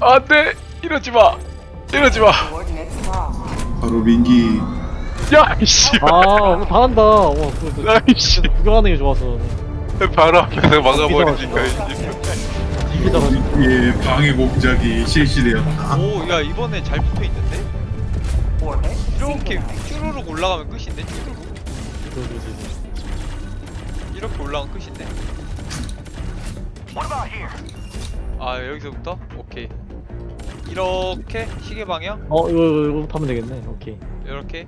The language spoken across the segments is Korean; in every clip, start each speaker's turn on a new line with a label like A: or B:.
A: 안돼 이러지 마 이러지 마.
B: 바로 민기
A: 야 이씨.
C: 아 잘한다 와 그, 그,
A: 아이씨.
C: 구경하는 게 좋아서
A: 바로 앞에서 막아버리니까. 이제.
C: 이게 잘하지
B: 민기의 방해 공작이 실시되었다.
D: 오, 야 이번에 잘 붙어 있는데? 이렇게. 쭈루룩 올라가면 끝인데 쭈루룩 이렇게 올라가면 끝인데. 아 여기서부터 오케이. 이렇게 시계 방향
C: 어 이거 이거, 이거 타면 되겠네 오케이
D: 이렇게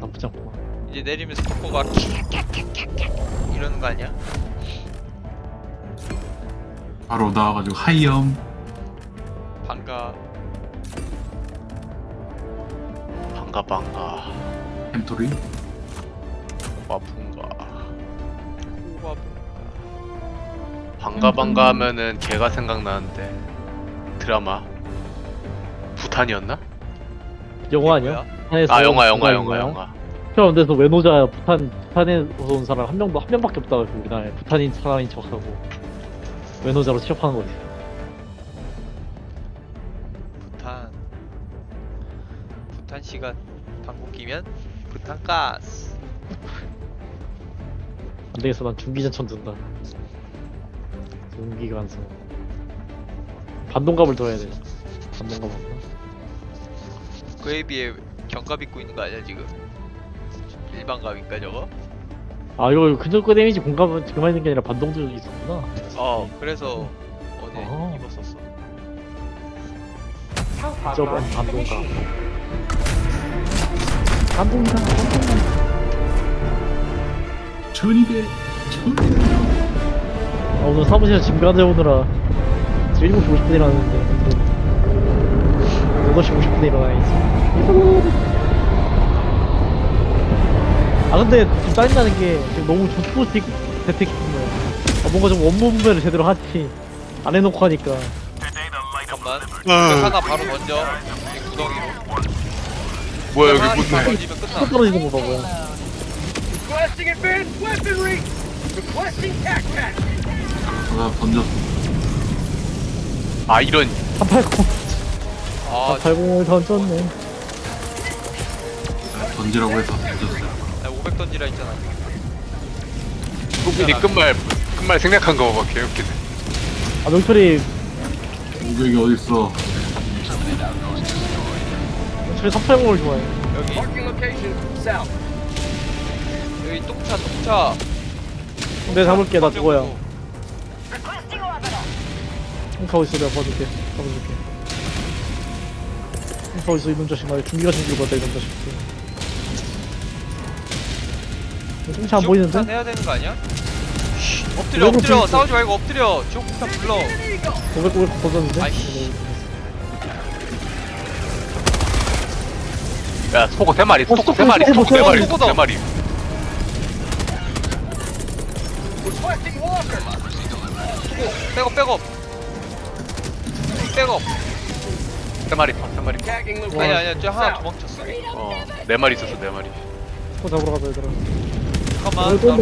C: 나쁘지 않구만
D: 이제 내리면서 코코가 킥킥킥킥킥 이러는 거 아니야?
B: 바로 나와가지고 하이엄
D: 반가.
A: 반가 반가.
B: 햄토리
A: 와분 반가 반가 하면은 걔가 생각나는데 드라마 부탄이었나?
C: 영화 아니야? 부탄에서
A: 아 영화 영화 영화? 영화.
C: 형 근데서 외노자 부탄 부탄에서 온 사람 한 명도 한 명밖에 없다고 우리나라에 부탄인 사람인 척하고 외노자로 취업하는 거지
D: 부탄. 부탄 시간 방귀 끼면 부탄 가스.
C: 안 되겠어 난 중기전천 든다 안서 반동갑을 둬야 돼 반동갑 없나?
D: 그에 비해 견갑 입고 있는 거 아니야 지금? 일반 갑인가 저거?
C: 아 이거 근접거 데미지 공감은 그만 있는 게 아니라 반동도 있었구나
D: 어 그래서 어제
C: 어.
D: 입었었어
C: 저번 반동갑 반동이다 반동이다
B: 1200 1200
C: 아, 오늘 사무실에 짐 가져오느라 지금 7시 50분에 일어났는데. 8시 50분에 일어나야지. 아 근데 좀 짜증나는 게 지금 너무 조스포스틱 대택인 거야. 아, 뭔가 좀 원본 분배를 제대로 하지 안 해놓고 하니까.
D: 잠깐만. 하나 바로 던져. 이 구덩이로.
A: 뭐야
D: 하나
A: 여기
D: 딱
A: 뭔데?
D: 던지면
C: 툭
D: 끝나
C: 떨어지는 거 봐봐요
E: Requesting advanced weaponry! Requesting tac
B: 아 던졌어
A: 아 이런.
C: 380
D: 아
C: 380을 던졌네.
B: 던지라고 해서 던졌어요.
D: 나 500 던지라 했잖아.
A: 국민이 끝말 끝말 생략한 거 봐봐 개웃기네.
C: 아 명철이
B: 공격이 어딨어?
C: 명철이 380을 좋아해.
D: 여기. 여기 똥차 똥차.
C: 내가 잡을게 나 죽어요 있어 내가 봐줄게 가고 있어 이놈 자식 말이야 준비가 생기고 봤다 이놈 자식 똥차 안 보이는데?
D: 지옥폭탄 해야 되는 거 아니야? 엎드려
C: 이러고
D: 엎드려
C: 보니까-
D: 싸우지 말고 엎드려 지옥폭탄 불러
C: 500, 500 벗었는데?
D: 아이씨.
A: 야 소고 세 마리, 소고, 세 마리,
C: 소고,
A: 소고 세 마리,
D: 소고다.
A: 세 마리.
D: 백업 백업 백업
A: 세 마리, 세 마리.
D: 아니. 아니야 저 하나 도망쳤어
A: 어, 네 마리 있었어, 네 마리.
C: 또 잡으러 가자 얘들아
D: 잠깐만
C: 여기 쏜다.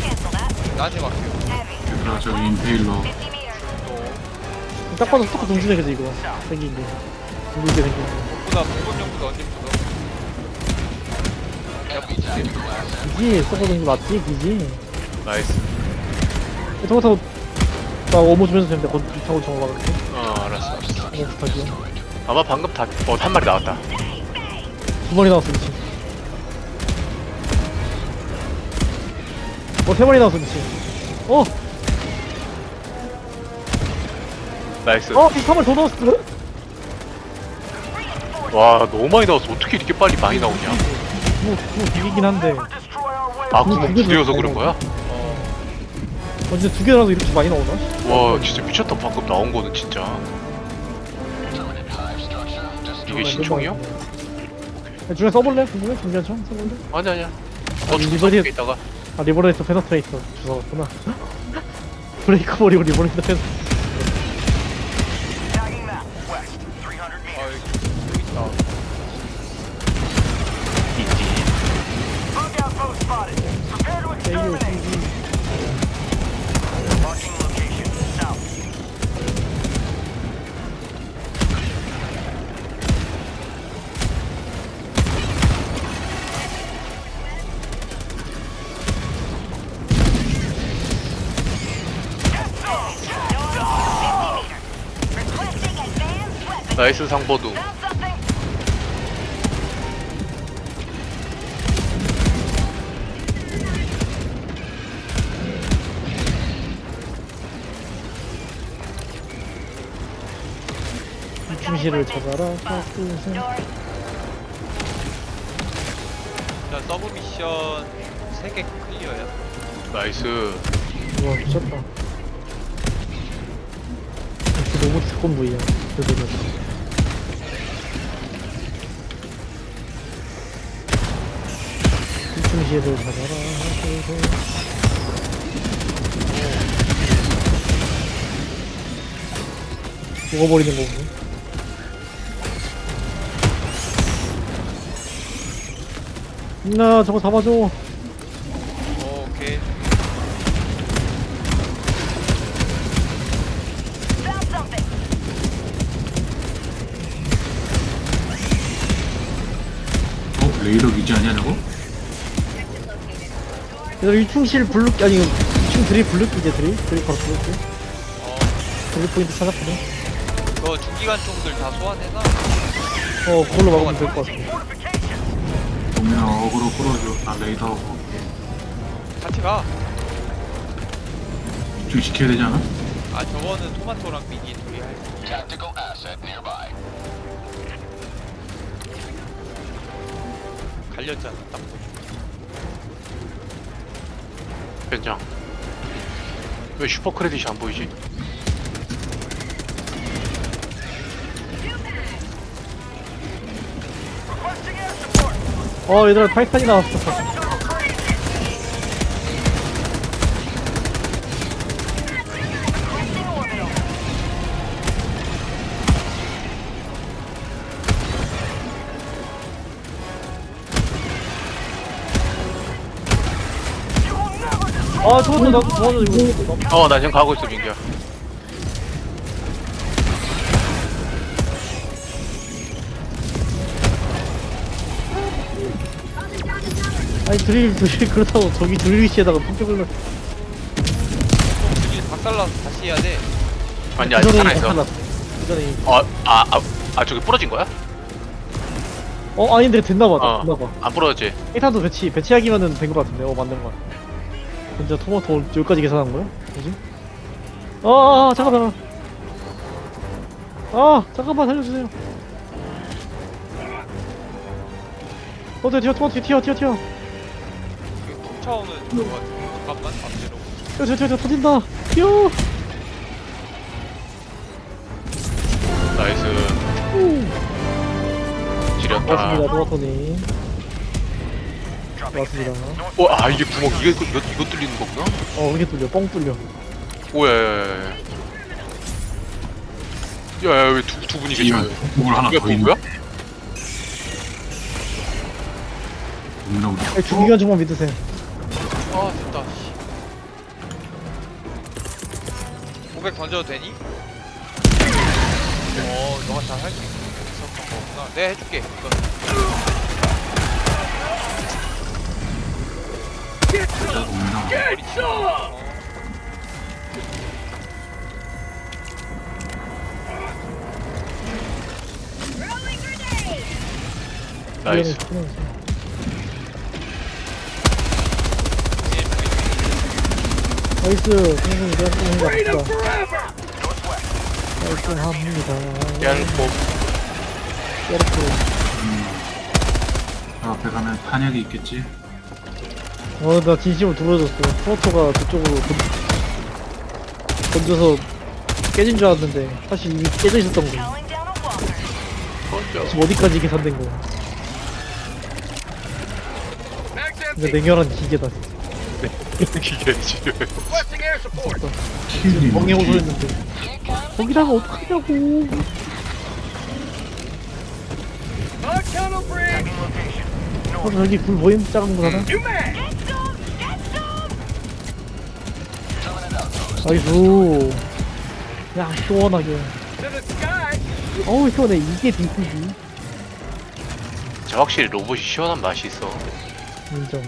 F: Cancel that.
D: 나한테 맡겨.
B: 얘들아 저기 임페일러
F: 50 meters.
C: 또딱 봐도 스토커 동준해 그지 이거 생긴 게 둥글게 생긴 게
D: 보다 공군용보다 언제 붙어
C: 기지 스토커 동준 맞지 기지
A: 나이스.
C: 저거 타고 나 어머 주면서 되는데 건 타고 저거 막을게
A: 어, 알았어. 알았어.
C: 어머 부탁이야
A: 아마 방금 다, 어, 한 마리 나왔다.
C: 두 마리 나왔어 미친 어세 마리 나왔어 미친 어!
A: 나이스.
C: 어! 이 3을 더 넣었어
A: 와, 너무 많이 나왔어. 어떻게 이렇게 빨리 많이 나오냐?
C: 뭐, 뭐 비기긴 한데
A: 아,
C: 뭐,
A: 구멍
C: 더
A: 그런 거야?
C: 어, 진짜 두 개라도 이렇게 많이 나오나?
A: 와, 진짜 미쳤다. 방금 나온 거는 진짜. 이게 신총이야?
C: 중에 써볼래? 궁금해? 중계총 써볼래?
A: 아니 아니야.
C: 아,
A: 어, 죽
C: 리버리-
A: 게 있다가.
C: 아 리버레이터 페너트레이터 주워 왔구나 브레이크 버리고 리버레이터 페너
D: 아
A: 나이스
F: something.
C: 중시를 잡아라.
D: 자 서브 미션 3개 클리어야
A: 나이스
C: 와 미쳤다. 역시 너무 특권 부위야. 그들은. 중시를 잡아라. 죽어버리는 거고. 나 저거 잡아줘. 얘들 이충실 블루키 아니 이충 드립 블루키 이제 드립 드립 바로 블루키
D: 어
C: 드립 포인트 찾았거든
D: 그거 중기관총들 다 소환해서
C: 어 그걸로 막으면 될 것 같아
B: 동민아 어그로 끌어줘 나 레이더 하고
D: 같이 가.
B: 집중 시켜야 되지 않아?
D: 아 저거는 토마토랑 미니 둘이 할. 갈렸잖아 딱 보니.
A: 변장 왜 슈퍼 크레딧이 안 보이지?
C: 어 얘들아 타이탄이 나왔어 아 저것도 나 도와줘 이거
A: 어 나 지금 가고 있어 민규야
C: 아니 드릴 드릴 그렇다고 저기 드릴 위치에다가 폭격을
D: 넣일 박살나서 다시 해야 돼.
A: 아니 아직 살아있어 어아아 아, 아, 저기 부러진 거야?
C: 어 아닌데 됐나봐
A: 어.
C: 됐나봐
A: 안 부러졌지?
C: 일탄도 배치 배치하기면은 된것 같은데 어 맞는 거 같아 진짜 토마토 여기까지 계산한 거야? 뭐지? 아, 아, 아 잠깐만. 아 잠깐만 살려주세요. 어 네, 튀어 토마토 튀어 튀어 튀어.
D: 이거 쫓아오는 저거 잠깐만 앞뒤로.
C: 튀어 튀어 튀어 튀어 터진다. 튀어.
A: 나이스. 지렸다.
C: 고맙습니다 토마토님 고맙습니다
A: 어 아 이게 구멍 이게 이거, 이거, 이거 뚫리는 거구나?
C: 어 이게 뚫려 뻥 뚫려
A: 오야야야야 야야 왜두 두 분이 계셔?
B: 이만 뭘 하나 더 있는
A: 뭐야?
B: 동민아 우리
C: 주기관 좀만 믿으세요
D: 아 됐다. 씨. 500 던져도 되니? 어 너가 잘 할수 거구나. 내가 해줄게. 이거.
A: 나이스
C: 나이스. 선생님 이거
E: Freedom
C: 합니다.
E: forever!
C: 깔끔합니다.
A: 얄법
C: 깨르프
B: 저 앞에 가면 탄약이 있겠지?
C: 어 나 진심으로 두려졌어 토마토가 그쪽으로 던, 던져서 깨진 줄 알았는데 사실 이미 깨져 있었던 거
F: Calling down a walker.
C: 지금 어디까지 계산된 거
E: Mag's
C: 진짜
E: empty.
C: 냉혈한 기계다
A: 기계지
E: Requesting air support.
B: 킬이
C: 멍해
B: 뭐지?
C: 호소했는데 거기다가 어떡하냐고
E: bridge.
C: 어 저기 불 보임? 작은 거 하나?
E: New mag.
C: 아이고 야 시원하게 어우 시원해 이게 빙크지
A: 자, 확실히 로봇이 시원한 맛이 있어.
C: 인정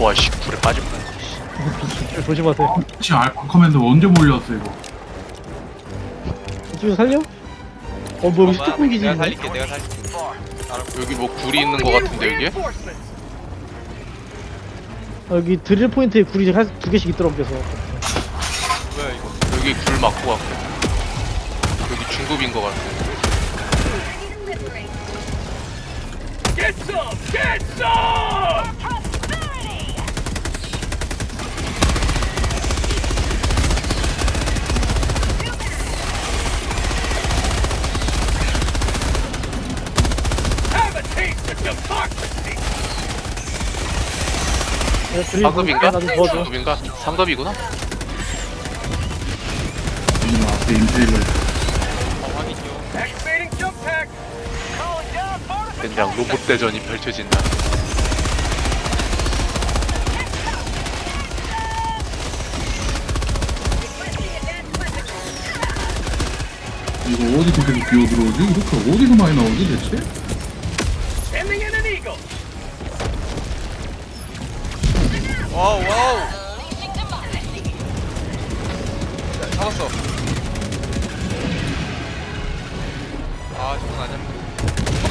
A: 와, 씨, 불에 빠질 뻔.
C: 조심하세요
B: 혹시 알파 그 커맨드 언제 몰려왔어, 이거.
C: 이쪽에 살려? 어
D: 뭐야
C: 시트 공기지
D: 내가 살릴게 내가 살릴게.
A: 여기 뭐 굴이 있는 거 같은데 여기에?
C: 아, 여기 드릴 포인트에 굴이 한- 두 개씩 있더라고 그래서.
D: 뭐야 이거?
A: 여기 굴 맞고 왔고. 여기 중급인 거 같아.
E: Get
C: 쏘!
A: 4급인가?
C: 나좀 도와줘.
A: 3급인가? 3급이구나?
B: 앞에
F: 인트리블
A: 그냥 로봇 대전이 펼쳐진다.
B: 이거 어디서 계속 기어들어오지? 이렇게 어디서 많이 나오지 대체?
D: 와우 와우 야, 잡았어 아 저건 아니야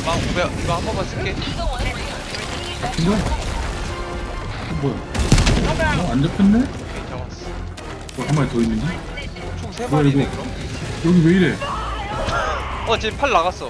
D: 아, 엄마 뭐야 이거 한 번만 쓸게
B: 이거? 뭐야? 어, 안 잡혔네?
D: 잡았어
B: 어, 한 마리 더 있는지?
D: 총 3마리네 그럼?
B: 여기 왜 이래?
D: 어 지금 팔
C: 나갔어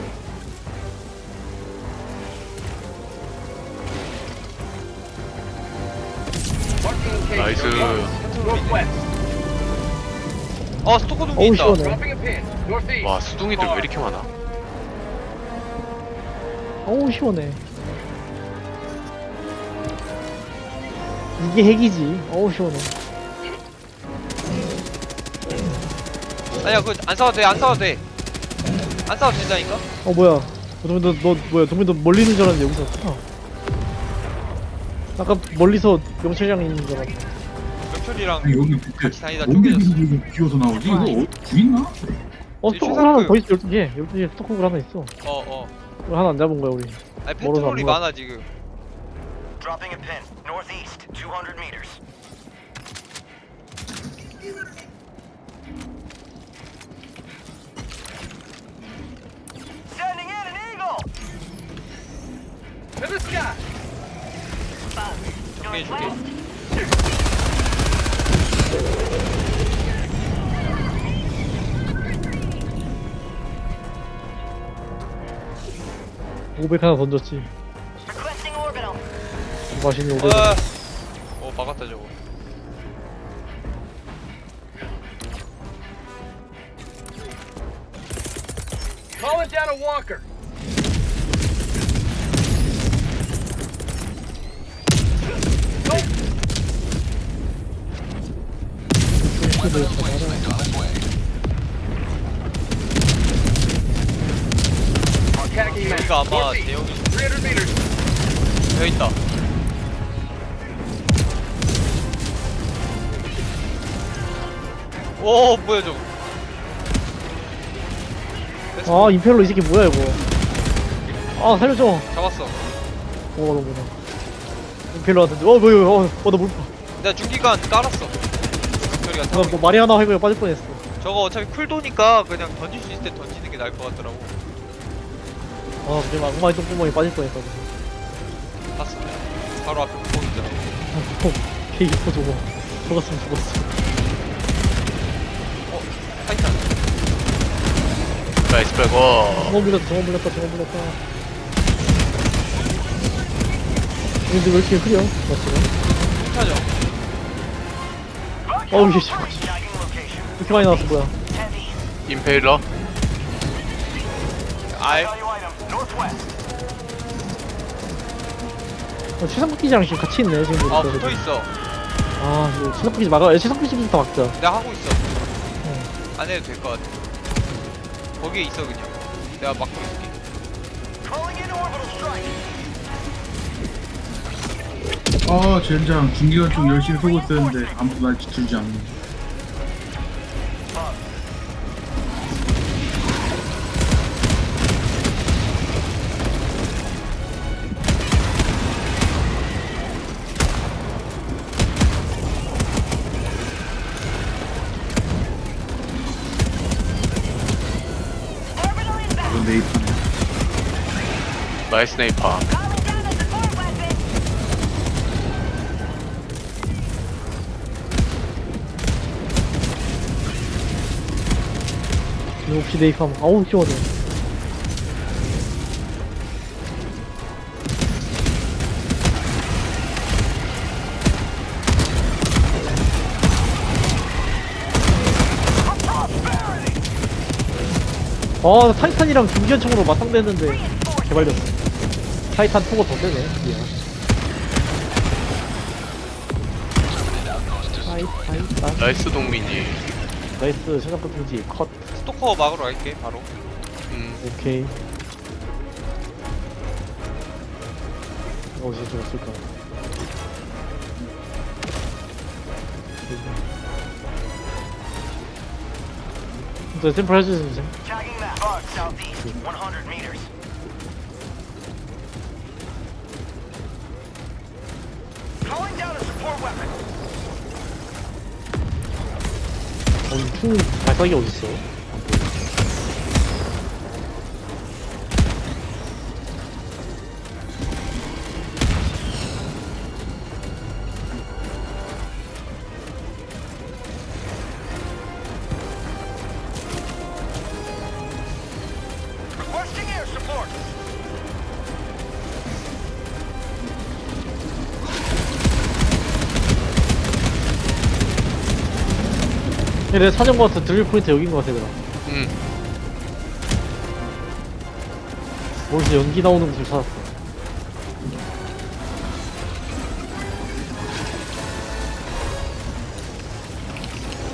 A: 나이스.
D: 어 스토커 동기
C: 어우
D: 있다.
C: 시원해.
A: 와 수둥이들 왜 이렇게 많아?
C: 어우 시원해. 이게 핵이지. 어우 시원해.
D: 아니야 그거 안 싸워도 돼안 싸워도 돼 안 싸워도 된다니까?
C: 어 뭐야. 동민 너, 너 뭐야. 동민 너 멀리 있는 줄 알았는데 여기서 왔구나 아까 멀리서 명철이랑 있는 줄 알았어
D: 명철이랑
B: 아니, 여기 밑에
D: 같이 다니다
B: 뭔데
D: 쪼개졌어.
B: 비어서 나오지? 이거 어, 구있나?
C: 어
D: 이
C: 스토커
D: 최상급.
C: 하나 더 있어 12시에 12시에 스토커가 하나 있어
D: 어어
C: 이거 하나 안 잡은 거야 우리
D: 아니 페트롤이. 많아 지금
G: Dropping a pin. Northeast, 200 meters. Sending in an eagle!
E: To the sky.
D: 정리해줄게
C: 오백 하나 던졌지. 맛있는 오백
D: 어, 어 막았다 저거
E: Calling down a walker.
D: 아마. 대형이
E: 300 meters.
D: 되어 있다. 오 뭐야 저거.
C: 아 임페로 이 새끼 뭐야 이거? 아 살려줘.
D: 잡았어.
C: 어 너무나 임페로 왔는데. 어 뭐야 어나 물파
D: 내가 중기관 깔았어. 타고
C: 나뭐 마리아나 해고에 빠질 뻔했어.
D: 저거 어차피 쿨도니까 그냥 던질 수 있을 때 던지는 게 나을 것 같더라고
C: 아 지금 악마의 똥구멍에 빠질 뻔했다
D: 봤어 바로 앞에 구멍 있잖아
C: 아 K4 저거. 죽었으면 죽었어.
D: 어 타이탄
A: 나이스 빼고
C: 정원 불렸다 정원 불렸다 정원 불렸다. 근데 왜 이렇게 흐려? 맞지?
D: 타죠
C: 어우 씨.
G: Tagging location.
C: 이렇게 많이 나왔어 뭐야.
A: 임페일러
D: 아이.
C: 어, 최상급기지랑 지금 같이 있네 지금
D: 아
C: 보니까.
D: 붙어 있어.
C: 아 이거 최상급기지 막아 최상급기지부터 막자
D: 내가 하고 있어.
C: 어.
D: 안 해도 될 것 같아. 거기에 있어 그냥. 내가 막고 있을게.
B: 아 젠장 중기관 쪽 열심히 쏘고 있었는데 아무도 날 지켜주지 않네
F: weapon.
C: 이거 혹시 네이팜 아우 시원해 아 타이탄이랑 중견총으로 맞상대했는데 개발렸어 타이탄 2가 더 세네 미안 타이 타이탄
A: 나이스 동민이
C: 나이스 최상급 금지 컷
D: 스토커 막으러 갈게 바로.
A: 음
C: 오케이 어디서 죽었을까 저 샘플 해주세요
G: Tagging map. Bug southeast. 100 meters.
C: 어, 총 발사기 어딨어? 내 사전 것 같아 드릴 포인트 여긴 것 같아 얘들아
A: 음.
C: 어디서 연기 나오는 곳을 찾았어.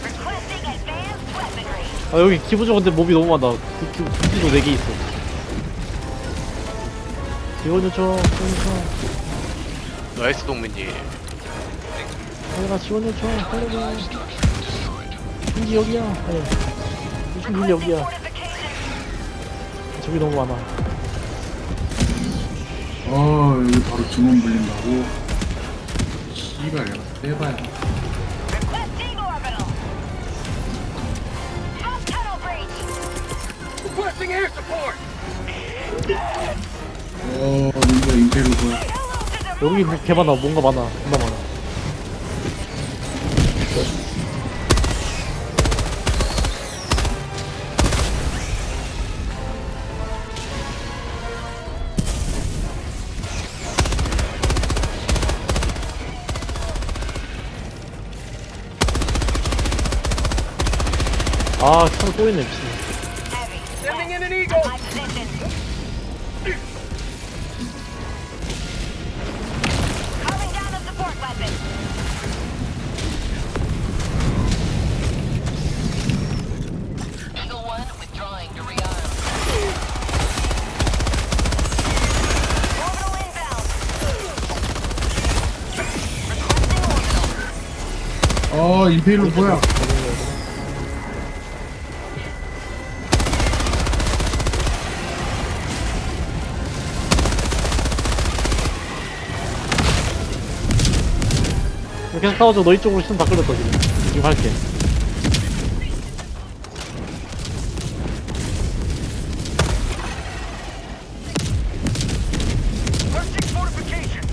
F: Requesting advanced weaponry.
C: 아 여기 기부적으로 근데 몹이 너무 많아. 그 기- 기지도 4개 있어. 지원 요청 지원 요청.
A: 나이스 동민이.
C: 빨리가 지원 요청 빨리가 중지 여기야 아니 중지 여기야
F: Fortification.
C: 저기 너무 많아
B: 아 여기 바로 증원 불린다고 씨발 빼봐야
F: Requesting orbital. Out tunnel breach.
E: Requesting air support.
B: 어 뭔가
F: the
C: 여기 뭐개 많아 뭔가 많아 존나 많아 아, 또 있네, 미친.
B: 아 임페리얼 뭐야
C: 계속 싸워줘. 너희 쪽으로 시선 다 끌렸어, 지금. 지금 할게.
G: Requesting fortifications.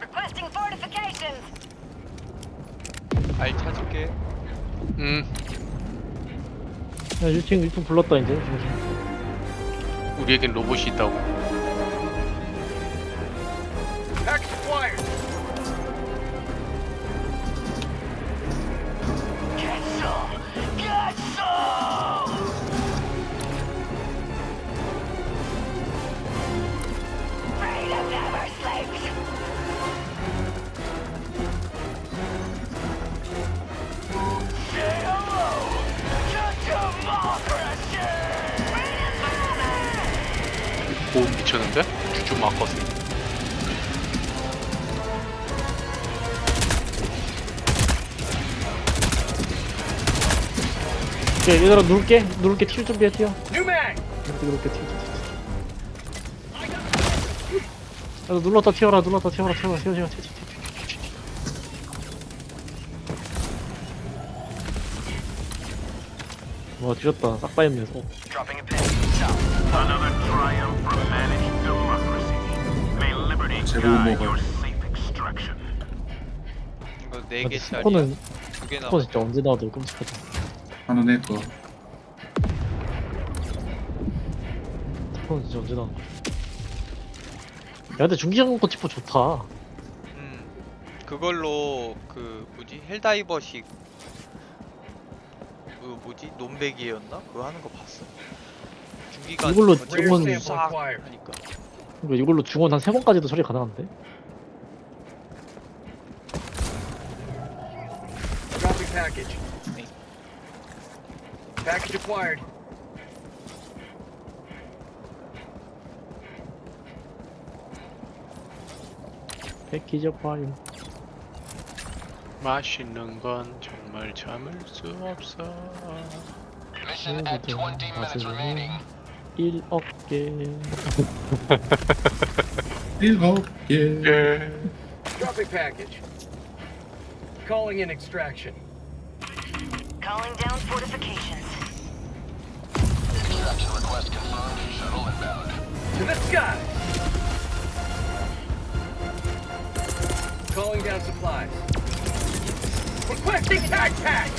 F: Requesting fortifications.
D: 알 찾을게.
A: 음
C: 야, 1층, 1층 불렀다, 이제.
A: 우리에겐 로봇이 있다고
C: 얘들아 누를게 누를게 칠 준비해
E: mag!
C: 누를게 누를게 튀어 튀어 튀어 야, 눌렀다 튀어라 눌렀다 튀어라 튀어라 튀어 튀어 튀어 튀어 와 뒤졌다 싹 빠였면서
G: Dropping a pin. South.
H: Another triumph for managed democracy. May liberty
B: 제법
H: guide
B: 먹어요.
H: your safe extraction.
D: 이거
C: 아,
D: 4개짜리
C: 스포는
D: 2개
C: 스포
D: 남았어
C: 진짜 언제 나와도 끔찍하다
B: 하나 내 거.
C: 스포는 진짜 언제 나와 야 근데 중기장 거 티포 좋다
D: 음 그걸로 그 뭐지 헬다이버식 그 뭐지 논배기였나? 그거 하는 거 봤어 중기가
C: 이걸로
D: 뭐
C: 찍으면
D: 싹. 하니까
C: 이거 이걸로 중원 한 세 번까지도 처리 가능한데?
E: Dropping package. Package acquired.
C: 패키지 파일
A: 맛있는 건 정말 참을 수 없어.
F: Mission at 20 minutes remaining.
C: 1억 개
B: 일곱 개.
A: 예.
E: Dropping package. Calling in extraction.
F: Calling down fortifications.
E: To the sky! Calling down supplies. Requesting tag pack!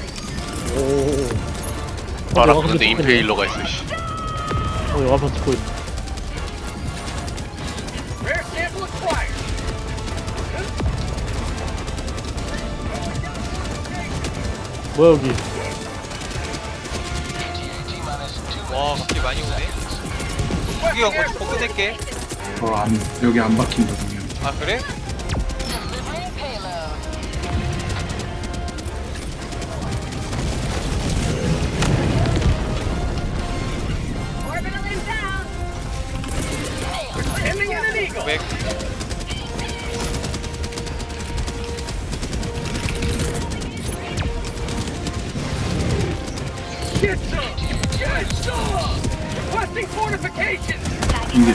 C: 오
A: 알아.
C: 어,
A: 근데
C: 찍고 있네.
A: 임페일러가 있어. 씨.
C: 어 영화 편 찍고 있네
E: Rare sample acquired!
C: 뭐야 여기
D: 와 갑자기 많이 오네 중기가 거치 거 끝낼게
B: 어, 안, 여기 안 박힌거든요.
D: 아 그래?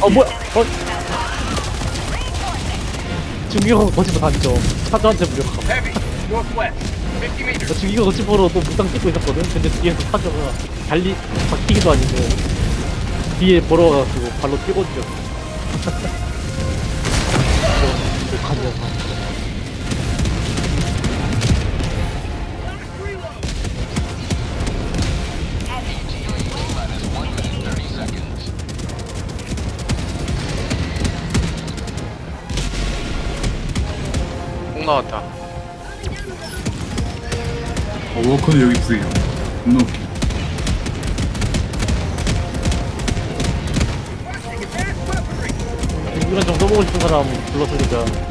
C: 어 뭐야 어 중기가 거치고 다니죠 차저한테 무력함
E: Heavy, northwest, 50
C: 나. 중기가 거치보로 또 무당 찍고 있었거든 근데 뒤에서 차저가 달리 바뀌기도 아니고 뒤에 걸어와가지고 발로 뛰고 죽였어 욕한 녀
A: 나왔다.
B: 어, 워커는 여기 있어요. 겁나 웃겨.
C: 중기관 좀 써보고 싶은 사람 불렀으니까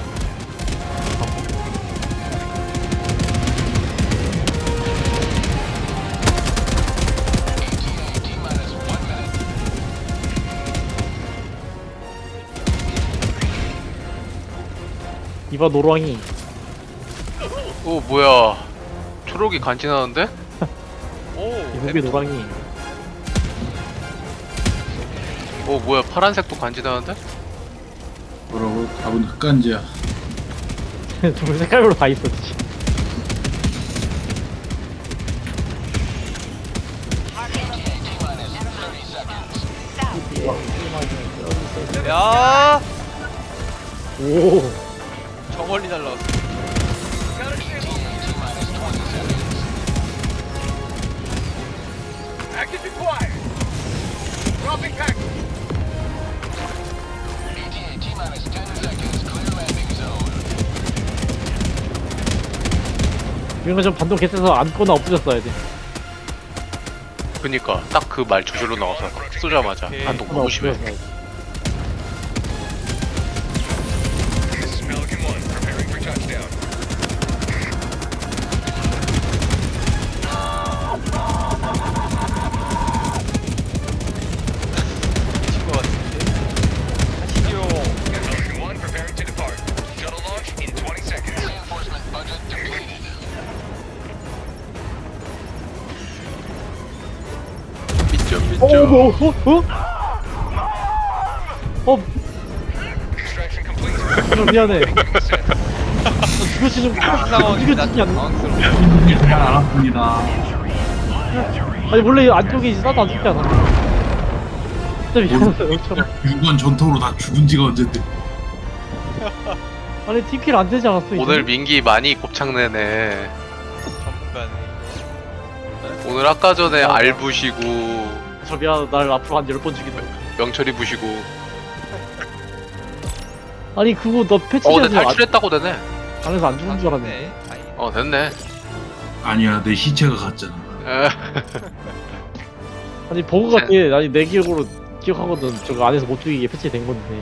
C: 이봐 노랑이
A: 오 뭐야. 초록이 간지나는데?
D: 오
C: 이목이 노랑이
A: 오 뭐야 파란색도 간지나는데?
B: 뭐라고? 답은 흑간지야.
C: 둘 색깔별로 다 있었지
D: 야,
C: 오
D: 저 멀리 날라왔어.
C: 이런 거좀 반동 개쎄서 앉거나 엎드렸어야 돼
A: 그니까 딱 그 말 저절로 나와서 쏘자마자. 안동
C: 앉거나
A: 너무 심해.
C: 엎드렸어야 돼 어, 어? 어, 미안해. 이것이 좀 진짜 안-
D: 당황스러워.
B: 잘 알았습니다.
C: 아니 원래 안쪽에 싸도 안 죽잖아. 진짜 너처럼.
B: 유관 전투로 다 죽은 지가 언젠데.
C: 아니 TP를 안 되지 않았어 이제?
A: 오늘 민기 많이 곱창내네.
D: 전문가네.
A: 오늘 아까 전에
C: 아,
A: 알 부시고
C: 저 미안하다 날 앞으로 한 열 번 죽이네.
A: 명철이 부시고.
C: 아니 그거
A: 너어
C: 패치돼서
A: 근데 탈출했다고 되네.
C: 안, 안에서 안 죽은 줄.
D: 네. 다행이다.
A: 어 됐네.
B: 아니야, 내 시체가 갔잖아.
A: 에,
C: 아니 버그 같아. 아니 내 기억으로 기억하거든. 저거 안에서 못 죽이게 패치된 건데.